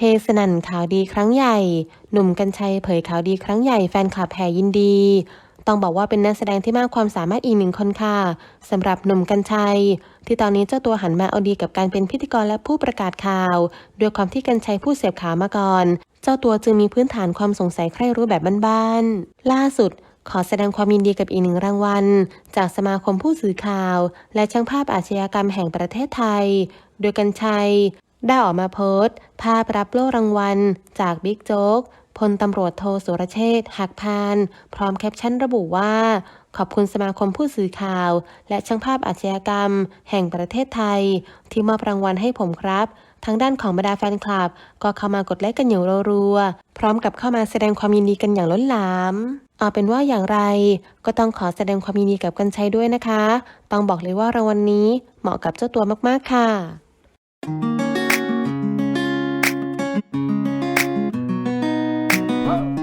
เฮสนันข่าวดีครั้งใหญ่ หนุ่มกัญชัยเผยข่าวดีครั้งใหญ่แฟนคลับแห่ยินดี ต้องบอกว่าเป็นนักแสดงที่มากความสามารถอีกหนึ่งคนค่ะสำหรับหนุ่มกัญชัย ที่ตอนนี้เจ้าตัวหันมาเอาดีกับการเป็นพิธีกรและผู้ประกาศข่าว ด้วยความที่กัญชัยผู้เสพข่าวมาก่อน เจ้าตัวจึงมีพื้นฐานความสงสัยใคร่รู้แบบบ้านๆล่าสุดขอแสดงความยินดีกับอีกหนึ่งรางวัล จากสมาคมผู้สื่อข่าว และช่างภาพอาชญากรรมแห่งประเทศไทย โดยกัญชัย ได้ออกมาโพสต์ ภาพรับโล่รางวัล จากบิ๊กโจ๊กพลตำรวจโทสุรเชษฐ์หักพาน พร้อมแคปชั่นระบุว่า ขอบคุณสมาคมผู้สื่อข่าว และช่างภาพอาชญากรรม แห่งประเทศไทย ที่มอบรางวัลให้ผมครับ ทางด้านของบรรดาแฟนคลับ ก็เข้ามากดไลค์กันอย่างรัวๆพร้อมกับเข้ามาแสดงความยินดีกันอย่างล้นหลามเอาเป็นว่าอย่างไรก็ต้องขอแสดงความยินดีกับกันชัยด้วยนะคะ ต้องบอกเลยว่ารางวัลนนี้เหมาะกับเจ้าตัวมากๆค่ะ 어?